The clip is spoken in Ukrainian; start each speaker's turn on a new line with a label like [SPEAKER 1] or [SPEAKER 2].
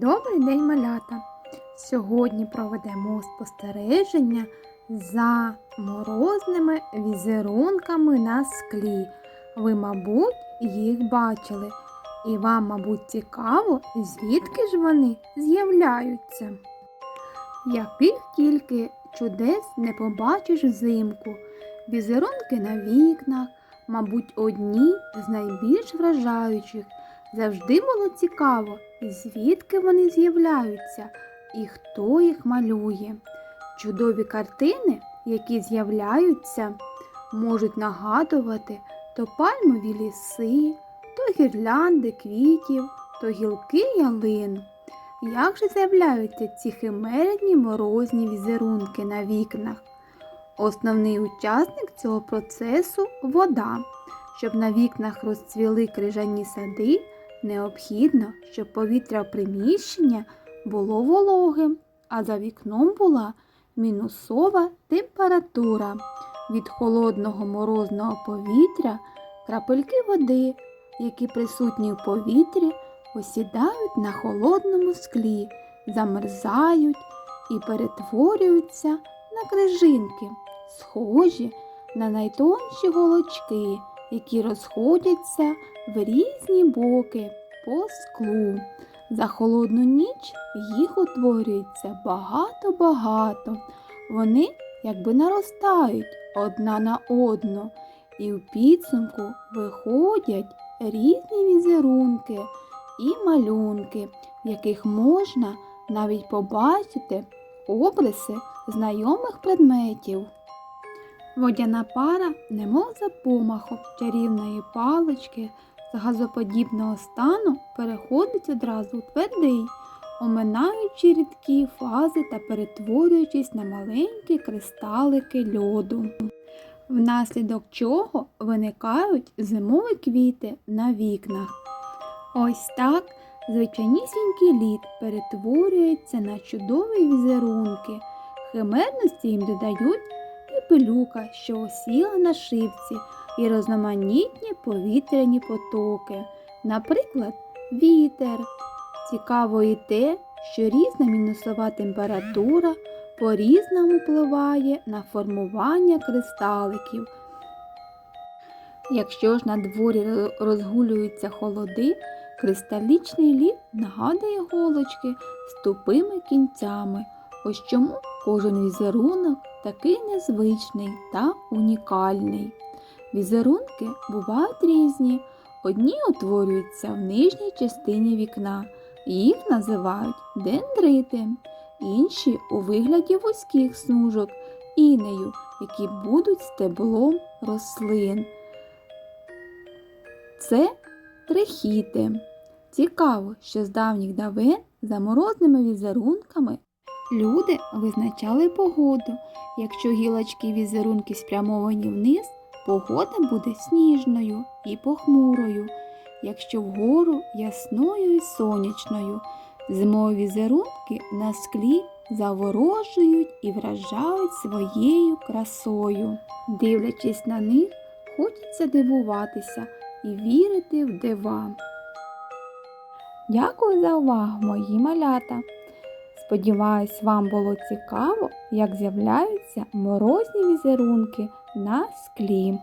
[SPEAKER 1] Добрий день, малята! Сьогодні проведемо спостереження за морозними візерунками на склі. Ви, мабуть, їх бачили. І вам, мабуть, цікаво, звідки ж вони з'являються. Яких тільки чудес не побачиш взимку. Візерунки на вікнах, мабуть, одні з найбільш вражаючих. Завжди було цікаво, звідки вони з'являються і хто їх малює. Чудові картини, які з'являються, можуть нагадувати то пальмові ліси, то гірлянди квітів, то гілки ялин. Як же з'являються ці химерні морозні візерунки на вікнах? Основний учасник цього процесу вода. Щоб на вікнах розцвіли крижані сади, необхідно, щоб повітря приміщення було вологим, а за вікном була мінусова температура. Від холодного морозного повітря крапельки води, які присутні в повітрі, осідають на холодному склі, замерзають і перетворюються на крижинки, схожі на найтонші голочки, які розходяться в різні боки по склу. За холодну ніч їх утворюється багато-багато. Вони якби наростають одна на одну, і в підсумку виходять різні візерунки і малюнки, в яких можна навіть побачити обриси знайомих предметів. Водяна пара, немов за помахом чарівної палички з газоподібного стану переходить одразу у твердий, оминаючи рідкі фази та перетворюючись на маленькі кристалики льоду, внаслідок чого виникають зимові квіти на вікнах. Ось так звичайнісінький лід перетворюється на чудові візерунки. Химерності їм додають пилюка, що осіла на шибці, і різноманітні повітряні потоки, наприклад, вітер. Цікаво і те, що різна мінусова температура по-різному впливає на формування кристаликів. Якщо ж на дворі розгулюються холоди, кристалічний лід нагадує голочки з тупими кінцями. Ось чому кожен візерунок такий незвичний та унікальний. Візерунки бувають різні. Одні утворюються в нижній частині вікна, їх називають дендрити, інші у вигляді вузьких смужок, інею, які будуть стеблом рослин. Це трихіти. Цікаво, що з давніх давен за морозними візерунками люди визначали погоду. Якщо гілочки візерунки спрямовані вниз, погода буде сніжною і похмурою, якщо вгору ясною і сонячною. Зимові візерунки на склі заворожують і вражають своєю красою. Дивлячись на них, хочеться дивуватися і вірити в дива. Дякую за увагу, мої малята! Сподіваюсь, вам було цікаво, як з'являються морозні візерунки на склі.